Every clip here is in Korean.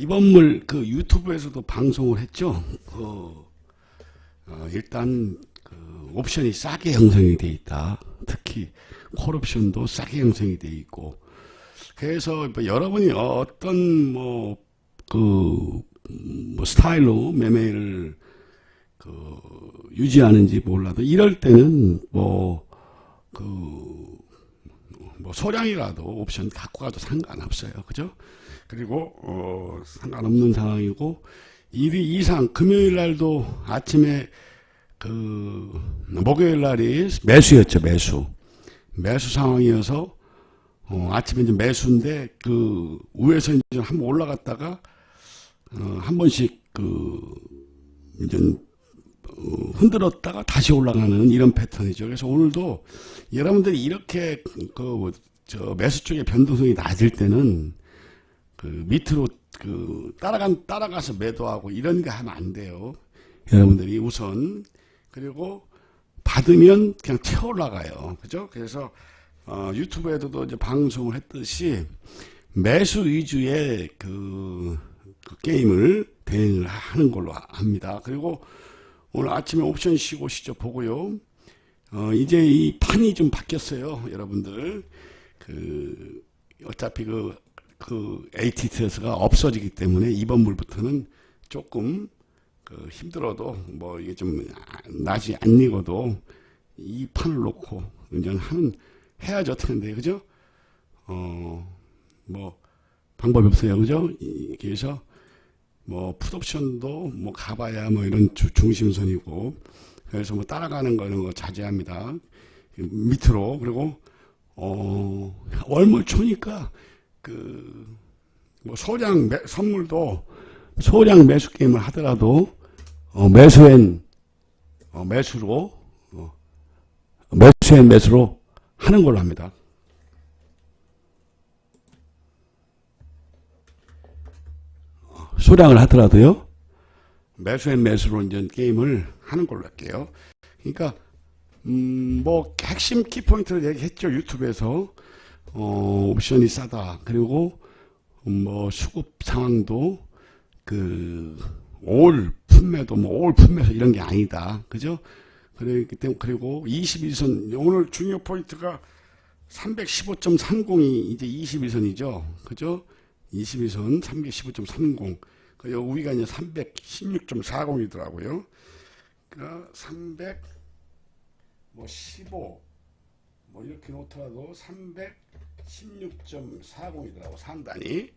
이번물 그 유튜브에서도 방송을 했죠. 그, 어, 일단 그 옵션이 싸게 형성이 돼 있다. 특히 콜옵션도 싸게 형성이 돼 있고. 그래서 뭐 여러분이 어떤 뭐 그 뭐 스타일로 매매를 그 유지하는지 몰라도 이럴 때는 뭐그 뭐 소량이라도 옵션 갖고 가도 상관없어요. 그죠? 그리고 어 상관없는 상황이고 일이 이상 금요일 날도 아침에 그 목요일 날이 매수였죠, 매수. 매수 상황이어서 어 아침에 이제 매수인데 그 위에서 이제 한번 올라갔다가 어 한 번씩 그 이제 어, 흔들었다가 다시 올라가는 이런 패턴이죠. 그래서 오늘도 여러분들이 이렇게 그 저 매수 쪽의 변동성이 낮을 때는 그 밑으로 그 따라간 따라가서 매도하고 이런 거 하면 안 돼요. 여러분들이 우선 그리고 받으면 그냥 채 올라가요. 그죠? 그래서 어, 유튜브에도 이제 방송을 했듯이 매수 위주의 그, 그 게임을 대응을 하는 걸로 합니다. 그리고 오늘 아침에 옵션 쉬고 시죠 보고요. 어, 이제 이 판이 좀 바뀌었어요, 여러분들. 그, 어차피 그, 그 ATTS가 없어지기 때문에 이번 물부터는 조금 그 힘들어도 뭐 이게 좀 낮이 안 익어도 이 판을 놓고 이제 하는 해야죠 텐데 그죠? 어뭐 방법이 없어요 그죠? 이- 그래서 뭐 풋옵션도 뭐 가봐야 뭐 이런 주- 중심선이고 그래서 뭐 따라가는 거는 거 자제합니다. 밑으로 그리고 어 월물 초니까 그 뭐 소량 매, 선물도 소량 매수 게임을 하더라도 어, 매수엔 어, 매수로 어, 매수엔 매수로 하는 걸로 합니다. 소량을 하더라도요. 매수엔 매수로 이제 게임을 하는 걸로 할게요. 그러니까 음, 뭐 핵심 키포인트를 얘기했죠 유튜브에서 어, 옵션이 싸다. 그리고 음, 뭐 수급 상황도 그 올 품매도 뭐올 품매서 이런 게 아니다. 그죠? 그렇기 때문에 그리고 21선 오늘 중요 포인트가 315.30이 이제 21선이죠. 그죠? 21선 315.30. 그 여기가 이제 316.40이더라고요. 그러니까 300, 뭐 15, 뭐 이렇게 놓더라도 316.40이더라고, 3단이.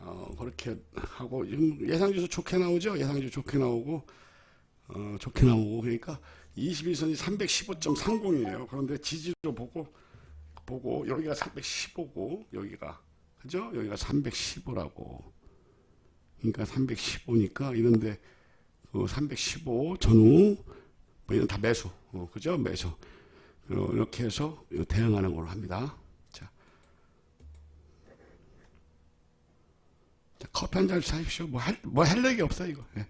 어, 그렇게 하고, 지금 예상주수 좋게 나오죠? 예상주 좋게 나오고, 어, 좋게 나오고, 그러니까 21선이 315.30이에요. 그런데 지지로 보고, 보고, 여기가 315고, 여기가, 그죠? 여기가 315라고. 그러니까 315니까 이런데, 그315 전후, 뭐 이런 다 매수, 어, 그죠? 매수. 어, 이렇게 해서 대응하는 걸로 합니다. 자. 자, 커피 한 잔 사십시오. 뭐 할, 뭐 할 얘기 없어, 이거. 예.